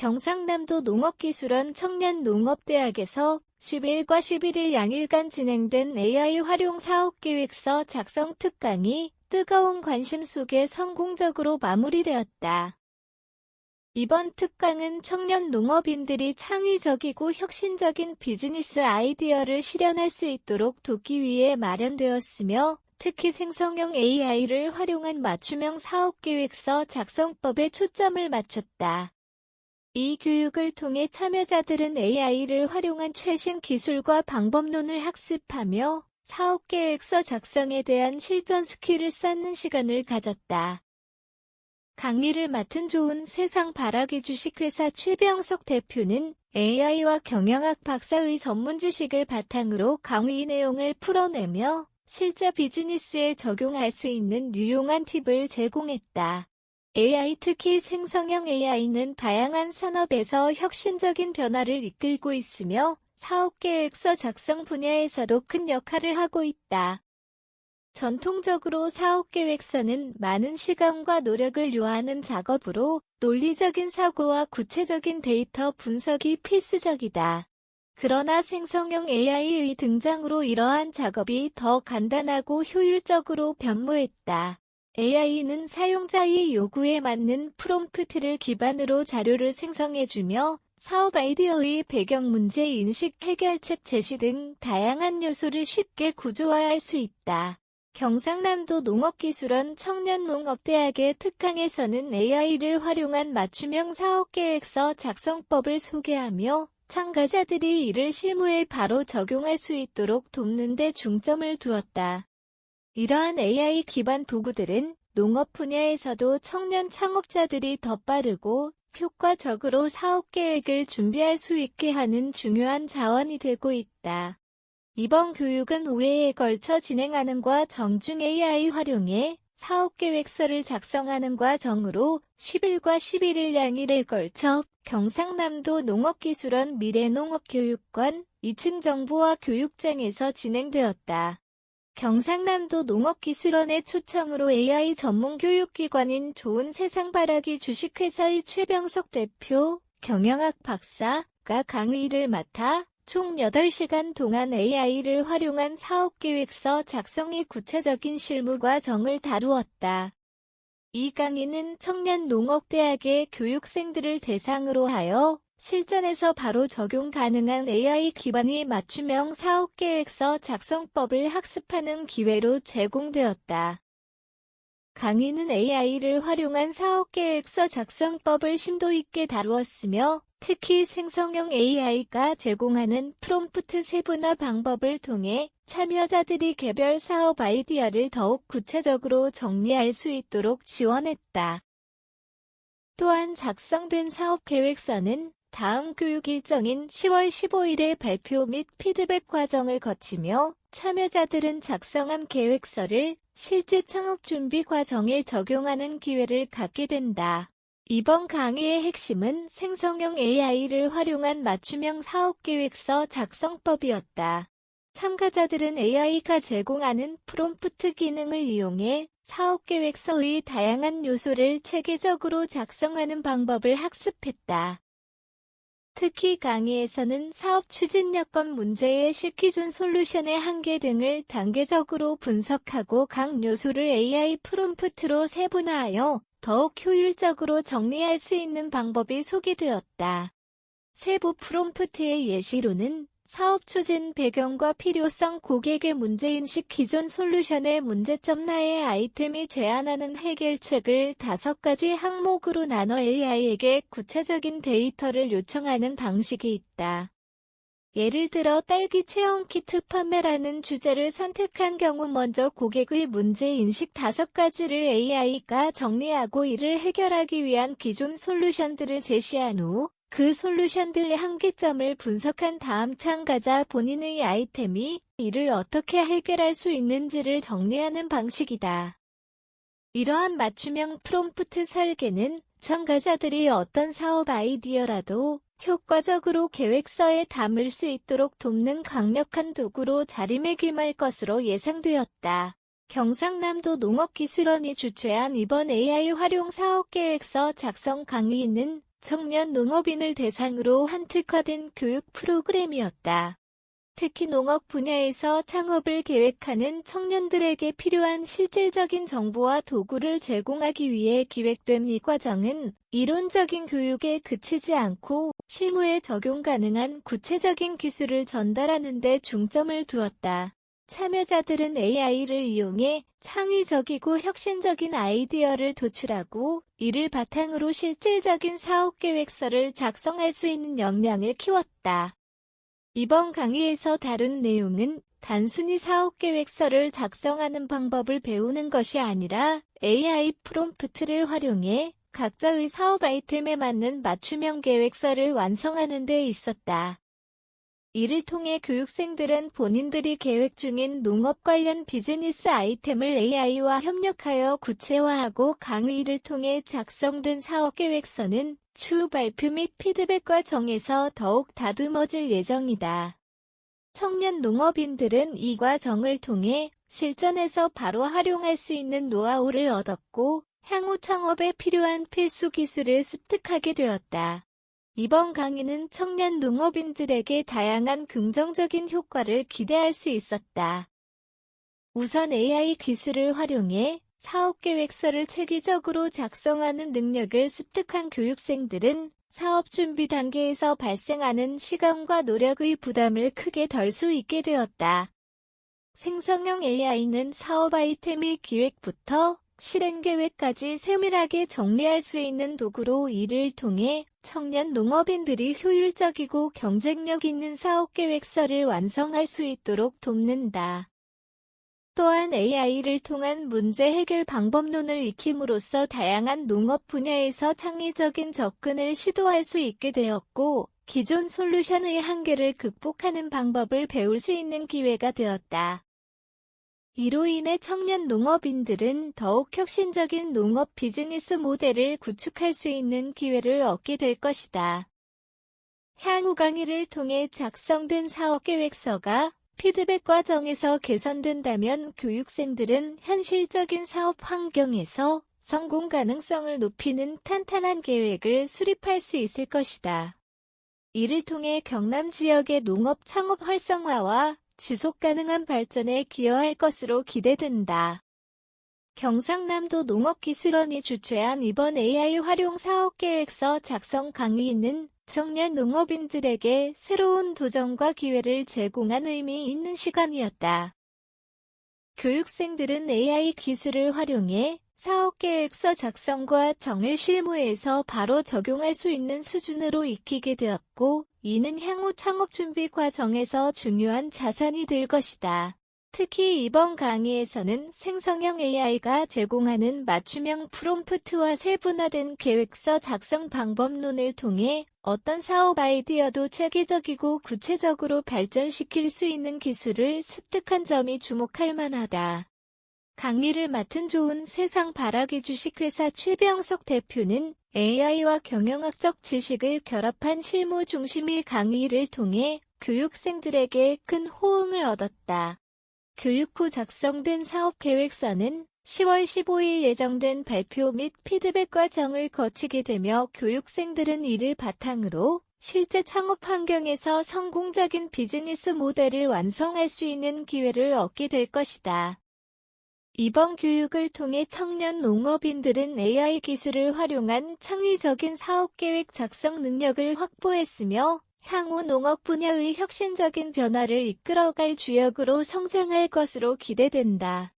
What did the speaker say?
경상남도 농업기술원 청년농업대학에서 10일과 11일 양일간 진행된 AI 활용 사업계획서 작성 특강이 뜨거운 관심 속에 성공적으로 마무리되었다. 이번 특강은 청년 농업인들이 창의적이고 혁신적인 비즈니스 아이디어를 실현할 수 있도록 돕기 위해 마련되었으며 특히 생성형 AI를 활용한 맞춤형 사업계획서 작성법에 초점을 맞췄다. 이 교육을 통해 참여자들은 AI를 활용한 최신 기술과 방법론을 학습하며 사업계획서 작성에 대한 실전 스킬을 쌓는 시간을 가졌다. 강의를 맡은 좋은 세상 바라기 주식회사 최병석 대표는 AI와 경영학 박사의 전문 지식을 바탕으로 강의 내용을 풀어내며 실제 비즈니스에 적용할 수 있는 유용한 팁을 제공했다. AI 특히 생성형 AI는 다양한 산업에서 혁신적인 변화를 이끌고 있으며 사업계획서 작성 분야에서도 큰 역할을 하고 있다. 전통적으로 사업계획서는 많은 시간과 노력을 요하는 작업으로 논리적인 사고와 구체적인 데이터 분석이 필수적이다. 그러나 생성형 AI의 등장으로 이러한 작업이 더 간단하고 효율적으로 변모했다. AI는 사용자의 요구에 맞는 프롬프트를 기반으로 자료를 생성해주며 사업 아이디어의 배경 문제 인식 해결책 제시 등 다양한 요소를 쉽게 구조화할 수 있다. 경상남도 농업기술원 청년농업대학의 특강에서는 AI를 활용한 맞춤형 사업계획서 작성법을 소개하며 참가자들이 이를 실무에 바로 적용할 수 있도록 돕는 데 중점을 두었다. 이러한 AI 기반 도구들은 농업 분야에서도 청년 창업자들이 더 빠르고 효과적으로 사업 계획을 준비할 수 있게 하는 중요한 자원이 되고 있다. 이번 교육은 5회에 걸쳐 진행하는 과 정중 AI 활용해 사업 계획서를 작성하는 과정으로 10일과 11일 양일에 걸쳐 경상남도 농업기술원 미래농업교육관 2층 정보화 교육장에서 진행되었다. 경상남도 농업기술원의 초청으로 AI 전문 교육기관인 좋은 세상 바라기 주식회사의 최병석 대표, 경영학 박사가 강의를 맡아 총 8시간 동안 AI를 활용한 사업계획서 작성의 구체적인 실무 과정을 다루었다. 이 강의는 청년 농업대학의 교육생들을 대상으로 하여 실전에서 바로 적용 가능한 AI 기반의 맞춤형 사업계획서 작성법을 학습하는 기회로 제공되었다. 강의는 AI를 활용한 사업계획서 작성법을 심도 있게 다루었으며 특히 생성형 AI가 제공하는 프롬프트 세분화 방법을 통해 참여자들이 개별 사업 아이디어를 더욱 구체적으로 정리할 수 있도록 지원했다. 또한 작성된 사업 계획서는 다음 교육 일정인 10월 15일에 발표 및 피드백 과정을 거치며 참여자들은 작성한 계획서를 실제 창업 준비 과정에 적용하는 기회를 갖게 된다. 이번 강의의 핵심은 생성형 AI를 활용한 맞춤형 사업 계획서 작성법이었다. 참가자들은 AI가 제공하는 프롬프트 기능을 이용해 사업 계획서의 다양한 요소를 체계적으로 작성하는 방법을 학습했다. 특히 강의에서는 사업 추진 여건 문제의 시키준 솔루션의 한계 등을 단계적으로 분석하고 각 요소를 AI 프롬프트로 세분화하여 더욱 효율적으로 정리할 수 있는 방법이 소개되었다. 세부 프롬프트의 예시로는 사업 추진 배경과 필요성 고객의 문제인식 기존 솔루션의 문제점 나의 아이템이 제안하는 해결책을 다섯 가지 항목으로 나눠 AI에게 구체적인 데이터를 요청하는 방식이 있다. 예를 들어 딸기 체험 키트 판매라는 주제를 선택한 경우 먼저 고객의 문제인식 다섯 가지를 AI가 정리하고 이를 해결하기 위한 기존 솔루션들을 제시한 후 그 솔루션들의 한계점을 분석한 다음 참가자 본인의 아이템이 이를 어떻게 해결할 수 있는지를 정리하는 방식이다. 이러한 맞춤형 프롬프트 설계는 참가자들이 어떤 사업 아이디어라도 효과적으로 계획서에 담을 수 있도록 돕는 강력한 도구로 자리매김할 것으로 예상되었다. 경상남도 농업기술원이 주최한 이번 AI 활용 사업계획서 작성 강의는 청년 농업인을 대상으로 한 특화된 교육 프로그램이었다. 특히 농업 분야에서 창업을 계획하는 청년들에게 필요한 실질적인 정보와 도구를 제공하기 위해 기획된 이 과정은 이론적인 교육에 그치지 않고 실무에 적용 가능한 구체적인 기술을 전달하는 데 중점을 두었다. 참여자들은 AI를 이용해 창의적이고 혁신적인 아이디어를 도출하고 이를 바탕으로 실질적인 사업 계획서를 작성할 수 있는 역량을 키웠다. 이번 강의에서 다룬 내용은 단순히 사업 계획서를 작성하는 방법을 배우는 것이 아니라 AI 프롬프트를 활용해 각자의 사업 아이템에 맞는 맞춤형 계획서를 완성하는 데 있었다. 이를 통해 교육생들은 본인들이 계획 중인 농업 관련 비즈니스 아이템을 AI와 협력하여 구체화하고 강의를 통해 작성된 사업 계획서는 추후 발표 및 피드백 과정에서 더욱 다듬어질 예정이다. 청년 농업인들은 이 과정을 통해 실전에서 바로 활용할 수 있는 노하우를 얻었고 향후 창업에 필요한 필수 기술을 습득하게 되었다. 이번 강의는 청년 농업인들에게 다양한 긍정적인 효과를 기대할 수 있었다. 우선 AI 기술을 활용해 사업계획서를 체계적으로 작성하는 능력을 습득한 교육생들은 사업 준비 단계에서 발생하는 시간과 노력의 부담을 크게 덜 수 있게 되었다. 생성형 AI는 사업 아이템의 기획부터 실행 계획까지 세밀하게 정리할 수 있는 도구로 이를 통해 청년 농업인들이 효율적이고 경쟁력 있는 사업 계획서를 완성할 수 있도록 돕는다. 또한 AI를 통한 문제 해결 방법론을 익힘으로써 다양한 농업 분야에서 창의적인 접근을 시도할 수 있게 되었고, 기존 솔루션의 한계를 극복하는 방법을 배울 수 있는 기회가 되었다. 이로 인해 청년 농업인들은 더욱 혁신적인 농업 비즈니스 모델을 구축할 수 있는 기회를 얻게 될 것이다. 향후 강의를 통해 작성된 사업계획서가 피드백 과정에서 개선된다면 교육생들은 현실적인 사업 환경에서 성공 가능성을 높이는 탄탄한 계획을 수립할 수 있을 것이다. 이를 통해 경남 지역의 농업 창업 활성화와 지속 가능한 발전에 기여할 것으로 기대된다. 경상남도 농업기술원이 주최한 이번 AI 활용 사업계획서 작성 강의는 청년 농업인들에게 새로운 도전과 기회를 제공한 의미 있는 시간이었다. 교육생들은 AI 기술을 활용해 사업계획서 작성과 정을 실무에서 바로 적용할 수 있는 수준으로 익히게 되었고, 이는 향후 창업 준비 과정에서 중요한 자산이 될 것이다. 특히 이번 강의에서는 생성형 AI가 제공하는 맞춤형 프롬프트와 세분화된 계획서 작성 방법론을 통해 어떤 사업 아이디어도 체계적이고 구체적으로 발전시킬 수 있는 기술을 습득한 점이 주목할 만하다. 강의를 맡은 좋은 세상 바라기 주식회사 최병석 대표는 AI와 경영학적 지식을 결합한 실무 중심의 강의를 통해 교육생들에게 큰 호응을 얻었다. 교육 후 작성된 사업 계획서는 10월 15일 예정된 발표 및 피드백 과정을 거치게 되며 교육생들은 이를 바탕으로 실제 창업 환경에서 성공적인 비즈니스 모델을 완성할 수 있는 기회를 얻게 될 것이다. 이번 교육을 통해 청년 농업인들은 AI 기술을 활용한 창의적인 사업계획 작성 능력을 확보했으며 향후 농업 분야의 혁신적인 변화를 이끌어갈 주역으로 성장할 것으로 기대된다.